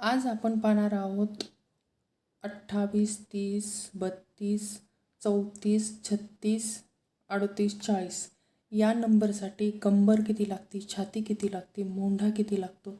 आज आपण पाहणार आहोत अठ्ठावीस तीस बत्तीस चौतीस छत्तीस अडतीस चाळीस. या नंबरसाठी कंबर किती लागते छाती किती लागते मोंढा किती लागतो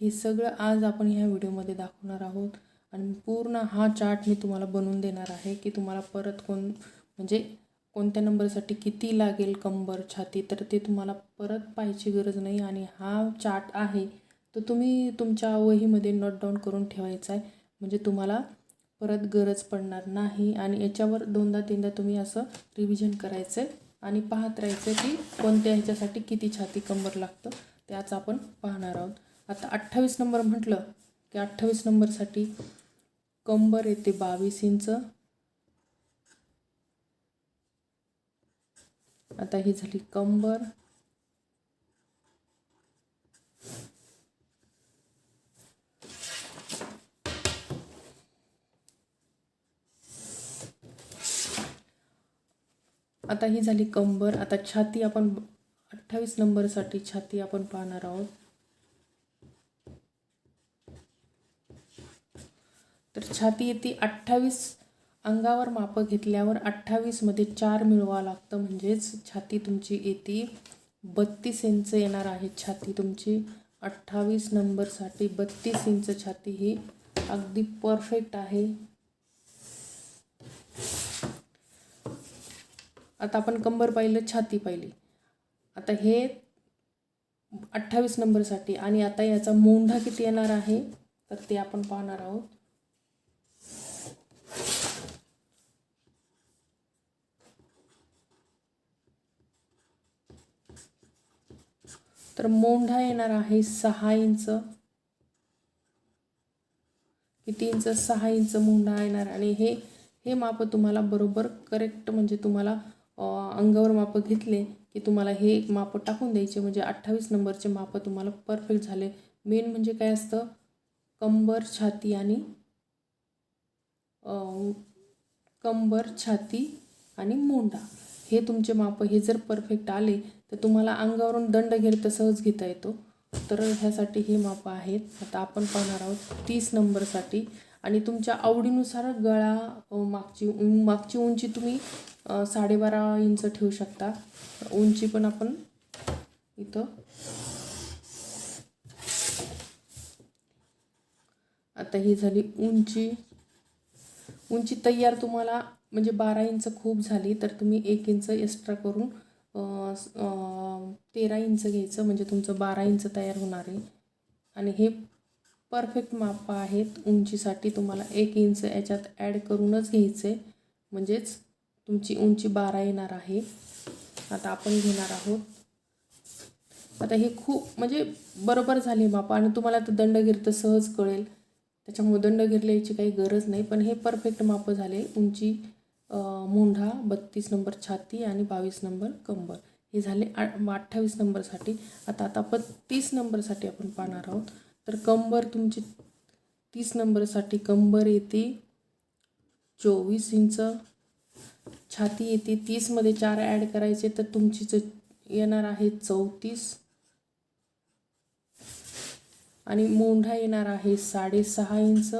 हे सगळं आज आपण ह्या व्हिडिओमध्ये दाखवणार आहोत. आणि पूर्ण हा चार्ट मी तुम्हाला बनवून देणार आहे की तुम्हाला परत कोण म्हणजे कोणत्या नंबरसाठी किती लागेल कंबर छाती तर ते तुम्हाला परत पाहायची गरज नाही. आणि हा चार्ट आहे तर तुम्ही तुमच्या वहीमध्ये नोट डाऊन करून ठेवायचा आहे. म्हणजे तुम्हाला परत गरज पडणार नाही आणि याच्यावर दोनदा तीनदा तुम्ही असं रिव्हिजन करायचं आहे आणि पाहत राहायचं की कोणत्या ह्याच्यासाठी किती छाती कंबर लागतं त्याच आपण पाहणार आहोत. आता अठ्ठावीस नंबर म्हटलं की अठ्ठावीस नंबरसाठी कंबर येते बावीस इंच. आता ही झाली कंबर. आता ही झाली कंबर. आता छाती आपण अठ्ठावीस नंबरसाठी छाती आपण पाहणार आहोत. तर छाती येते अठ्ठावीस अंगावर मापं घेतल्यावर अठ्ठावीसमध्ये चार मिळवावं लागतं. म्हणजेच छाती तुमची येते बत्तीस इंच येणार आहे छाती तुमची. अठ्ठावीस नंबरसाठी बत्तीस इंच छाती ही अगदी परफेक्ट आहे. आता आपण कंबर पाहिलं छाती पाहिली. आता हे अठ्ठावीस नंबरसाठी आणि आता याचा मोंढा किती येणार आहे तर ते आपण पाहणार आहोत. तर मोंढा येणार आहे सहा इंच. किती इंच? सहा इंच मोंढा येणार आणि हे हे माप तुम्हाला बरोबर करेक्ट म्हणजे तुम्हाला अंगावर मापं घेतले की तुम्हाला हे एक माप टाकून द्यायचे. म्हणजे अठ्ठावीस नंबरचे मापं तुम्हाला परफेक्ट झाले. मेन म्हणजे काय असतं? कंबर छाती आणि कंबर छाती आणि मोंडा हे तुमचे माप हे जर परफेक्ट आले तर तुम्हाला अंगावरून दंड घेर सहज घेता येतो. तर ह्यासाठी हे मापं आहेत. आता आपण पाहणार आहोत तीस नंबरसाठी. आणि तुमच्या आवडीनुसार गळा मागची मागची उंची तुम्ही साडेबारा इंच ठेवू शकता. उंची पण आपण इथं. आता ही झाली उंची. उंची तयार तुम्हाला म्हणजे बारा इंच खूप झाली तर तुम्ही एक इंच एक्स्ट्रा करून तेरा इंच घ्यायचं म्हणजे तुमचं बारा इंच तयार होणार आहे. आणि हे परफेक्ट माप आहेत उंचीसाठी. तुम्हाला एक इंच याच्यात ॲड करूनच घ्यायचं आहे म्हणजेच तुमची उंची बारा येणार आहे. आता आपण घेणार आहोत. आता हे खूप म्हणजे बरोबर झाले माप आणि तुम्हाला तर दंडगिर तर सहज कळेल. त्याच्यामुळे दंडगिर लिहायची काही गरज नाही. पण हे परफेक्ट माप झाले. उंची मोंढा बत्तीस नंबर छाती आणि बावीस नंबर कंबर. हे झाले अठ्ठावीस नंबरसाठी. आता आता आपण तीस नंबरसाठी आपण पाहणार आहोत. तर कंबर तुमची तीस नंबरसाठी कंबर येते चोवीस इंच. छाती येते तीसमध्ये चार ॲड करायचे तर तुमची येणार आहे चौतीस. आणि मोंढा येणार आहे साडेसहा इंच.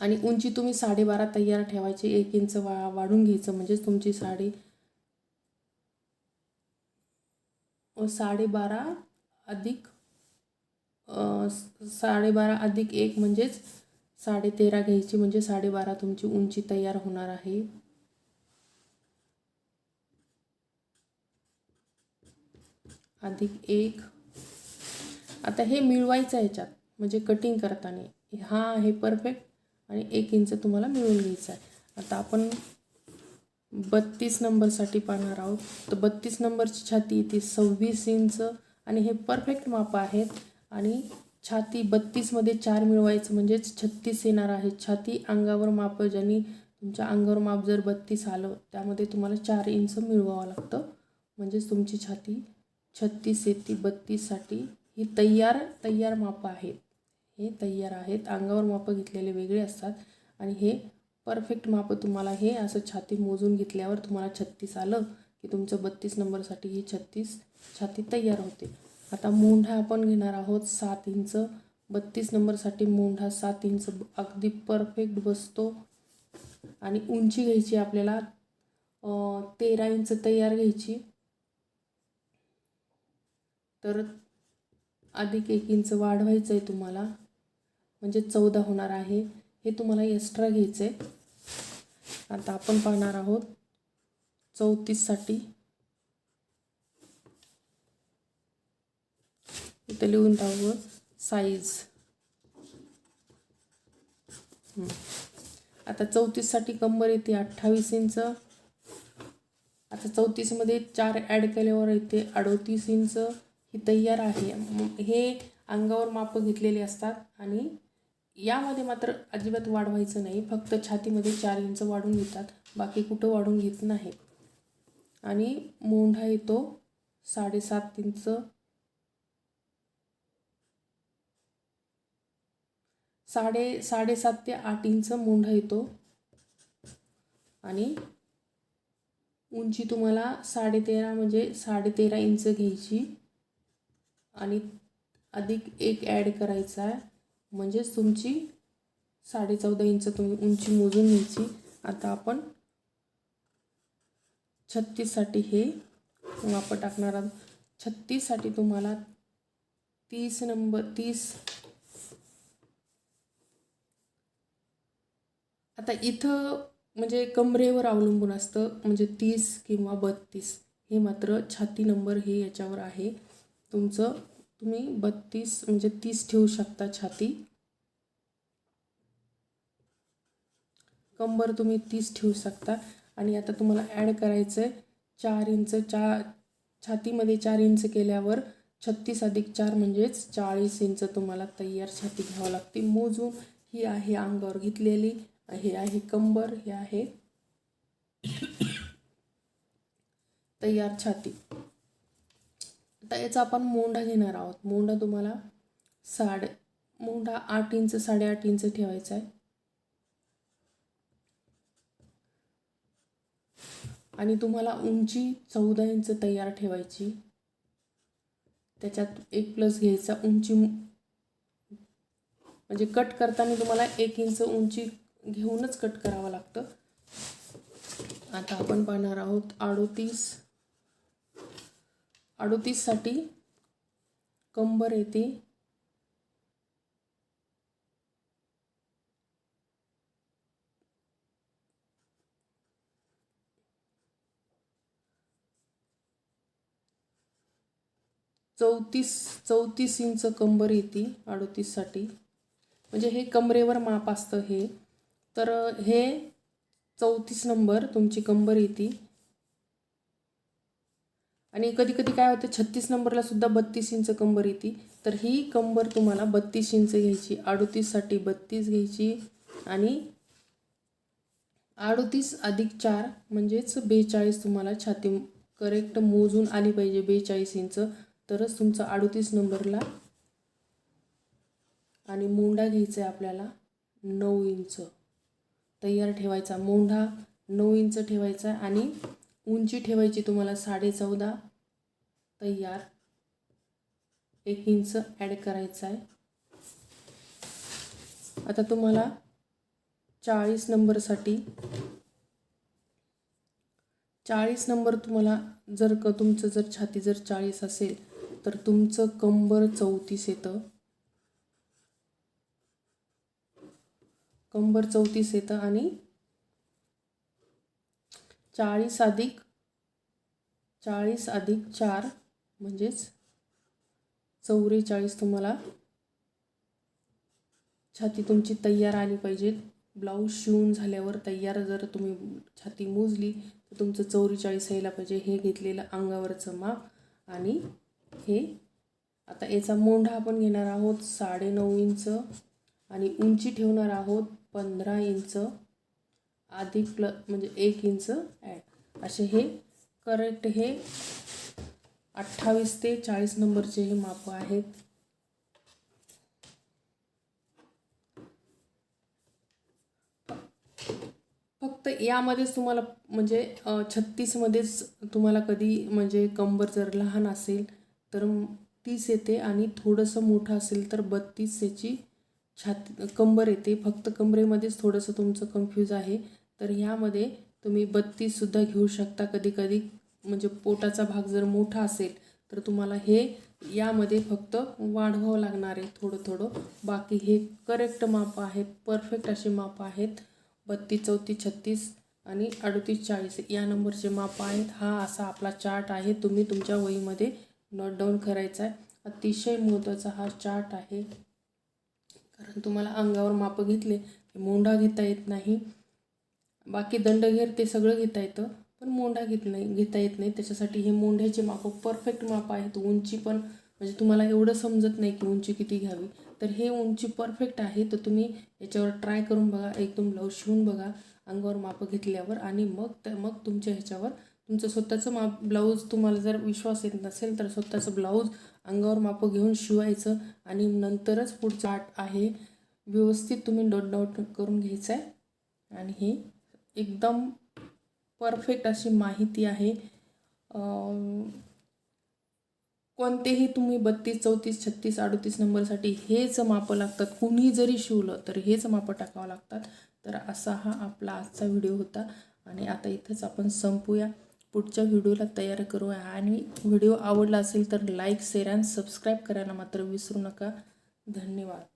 आणि उंची तुम्ही साडेबारा तयार ठेवायची एक इंच वा वाढून घ्यायचं म्हणजेच तुमची साडे साडेबारा अधिक साडेबारा अधिक एक म्हणजेच साडे तेरा घ्यायची म्हणजे साडेबारा तुमची उंची तयार होणार आहे. अधिक एक. आता हे मिळवायचं ह्याच्यात म्हणजे कटिंग करताना. हा आहे परफेक्ट आणि एक इंच तुम्हाला मिळून घ्यायचं आहे. आता आपण बत्तीस नंबरसाठी पाहणार आहोत. तर बत्तीस नंबरची छाती ती सव्वीस इंच आणि हे परफेक्ट माप आहेत. आणि छाती बत्तीसमध्ये चार मिळवायचं म्हणजेच छत्तीस येणार आहे. छाती अंगावर माप ज्यांनी तुमच्या अंगावर माप जर बत्तीस आलं त्यामध्ये तुम्हाला चार इंच मिळवावं लागतं. म्हणजेच तुमची छाती छत्तीस येते बत्तीससाठी. ही तयार तयार मापं आहेत. हे तयार आहेत. अंगावर मापं घेतलेले वेगळे असतात. आणि हे परफेक्ट मापं तुम्हाला हे असं छाती मोजून घेतल्यावर तुम्हाला छत्तीस आलं की तुमचं बत्तीस नंबरसाठी ही छत्तीस छाती तयार होते. आता मोंढा आपण घेणार आहोत सात इंच. बत्तीस नंबरसाठी मोंढा सात इंच. अगदी परफेक्ट बसतो. आणि उंची घ्यायची आपल्याला. तेरा इंच तयार घ्यायची. तर अधिक एक इंच वाढवायचं आहे तुम्हाला. म्हणजे चौदा होणार आहे. हे तुम्हाला एक्स्ट्रा घ्यायचं आहे आता आपण पाहणार आहोत. चौतीससाठी इथं लिहून टाकू साईज आता चौतीससाठी कंबर येते अठ्ठावीस इंच. आता चौतीसमध्ये चार ॲड केल्यावर येते अडोतीस इंच. ही तयार आहे. हे अंगावर मापं घेतलेले असतात आणि यामध्ये मात्र अजिबात वाढवायचं नाही. फक्त छातीमध्ये चार इंच वाढून घेतात. बाकी कुठं वाढून घेत नाही आणि मोंढा येतो साडेसात इंच. साडे साडेसात ते आठ इंच मोंढा येतो. आणि उंची तुम्हाला साडेतेरा म्हणजे साडेतेरा इंच घ्यायची. आणि अधिक एक ॲड करायचा आहे म्हणजेच तुमची साडेचौदा इंच तुम्ही उंची मोजून घ्यायची. आता आपण छत्तीससाठी हे वापर टाकणार आहोत. छत्तीससाठी तुम्हाला तीस नंबर तीस आता इथं म्हणजे कमरेवर अवलंबून असतं म्हणजे तीस किंवा बत्तीस. हे मात्र छाती नंबर हे याच्यावर आहे. तुमचं तुम्ही बत्तीस म्हणजे तीस ठेवू शकता छाती. कंबर तुम्ही तीस ठेवू शकता. आणि आता तुम्हाला ॲड करायचं आहे चार इंच चा छातीमध्ये चार इंच केल्यावर छत्तीस अधिक चार म्हणजेच चाळीस इंच तुम्हाला तयार छाती घ्यावं लागते. मोजून ही आहे अंगावर घेतलेली. हे आहे कंबर हे आहे तयार छाती. आता याचा आपण मोंढा घेणार आहोत. मोंढा तुम्हाला साडे मोंढा आठ इंच साडेआठ इंच ठेवायचा आहे. आणि तुम्हाला उंची चौदा इंच तयार ठेवायची. त्याच्यात एक प्लस घ्यायचा उंची म्हणजे कट करताना तुम्हाला एक इंच उंची घेऊनच कट करावं लागतं. आता आपण पाहणार आहोत अडोतीस. अडोतीससाठी कंबर येते. चौतीस चौतीस इंच कंबर येते अडोतीससाठी. म्हणजे हे कमरेवर माप असतं हे. तर हे चौतीस नंबर तुमची कंबर येते. आणि कधी कधी काय होतं छत्तीस नंबरला सुद्धा बत्तीस इंच कंबर येते. तर ही कंबर तुम्हाला बत्तीस इंच घ्यायची अडोतीससाठी बत्तीस घ्यायची आणि अडोतीस अधिक चार म्हणजेच बेचाळीस तुम्हाला छाती करेक्ट मोजून आली पाहिजे बेचाळीस इंच. तरच तुमचं अडोतीस नंबरला आणि मुंडा घ्यायचा आहे आपल्याला नऊ इंच. तयार ठेवायचा. मोंढा नऊ इंच ठेवायचा आहे आणि उंची ठेवायची तुम्हाला साडे चौदा तयार. एक इंच ॲड करायचा आहे. आता तुम्हाला चाळीस नंबरसाठी चाळीस नंबर तुम्हाला जर क तुमचं जर छाती जर चाळीस असेल तर तुमचं कंबर चौतीस येतं. कंबर चौतीस येतं आणि चाळीस अधिक चाळीस अधिक चार म्हणजेच चौवेचाळीस तुम्हाला छाती तुमची तयार आली पाहिजे. ब्लाऊज शिवून झाल्यावर तयार जर तुम्ही छाती मोजली तर तुमचं चौवेचाळीस यायला पाहिजे. हे घेतलेलं अंगावरचं माप आणि हे आता याचा मोंढा आपण घेणार आहोत साडेनऊ इंच आणि उंची ठेवणार आहोत पंधरा इंच अधिक प्ल म्हणजे एक इंच ॲड असे हे करेक्ट हे अठ्ठावीस ते चाळीस नंबरचे हे माप आहेत. फक्त यामध्येच तुम्हाला म्हणजे छत्तीसमध्येच तुम्हाला कधी म्हणजे कंबर जर लहान असेल तर तीस येते आणि थोडंसं मोठं असेल तर बत्तीस याची छाती कंबर येते. फक्त कंबरेमध्येच थोडंसं तुमचं कन्फ्यूज आहे. तर ह्यामध्ये तुम्ही बत्तीससुद्धा घेऊ शकता कधी कधी म्हणजे पोटाचा भाग जर मोठा असेल तर तुम्हाला हे यामध्ये फक्त वाढवावं लागणार आहे थोडं थोडं बाकी हे करेक्ट माप आहेत. परफेक्ट असे माप आहेत. बत्तीस चौतीस छत्तीस आणि अडतीस चाळीस या नंबरचे माप आहेत. हा असा आपला चार्ट आहे. तुम्ही तुमच्या वहीमध्ये नोट डाऊन करायचा आहे. अतिशय महत्त्वाचा हा चार्ट आहे. कारण तुम्हाला अंगावर मापं घेतले की मोंढा घेता येत नाही. बाकी दंडघेर ते सगळं घेता येतं पण मोंढा घेत नाही घेता येत नाही. त्याच्यासाठी हे मोंढ्याचे मापं परफेक्ट माप आहेत. उंची पण म्हणजे तुम्हाला एवढं समजत नाही की उंची किती घ्यावी. तर हे उंची परफेक्ट आहे तर तुम्ही याच्यावर ट्राय करून बघा. एकदम ब्लाऊज शिवून बघा. अंगावर मापं घेतल्यावर आणि मग त्या मग तुमच्या ह्याच्यावर तुमचं स्वतःचं माप ब्लाऊज तुम्हाला जर विश्वास येत नसेल तर स्वतःचं ब्लाऊज अंगावर मापं घेऊन शिवायचं आणि नंतरच पुढचा आठ आहे. व्यवस्थित तुम्ही डॉट डॉट करून घ्यायचं आहे आणि हे एकदम परफेक्ट अशी माहिती आहे. कोणतेही तुम्ही बत्तीस चौतीस छत्तीस अडतीस नंबरसाठी हेच मापं लागतात. कुणी जरी शिवलं तर हेच मापं टाकावं लागतात. तर असा हा आपला आजचा व्हिडिओ होता. आणि आता इथंच आपण संपूया. पुढच्या व्हिडिओला तयार करूया. आणि व्हिडिओ आवडला असेल तर लाईक शेअर आणि सबस्क्राईब करायला मात्र विसरू नका. धन्यवाद.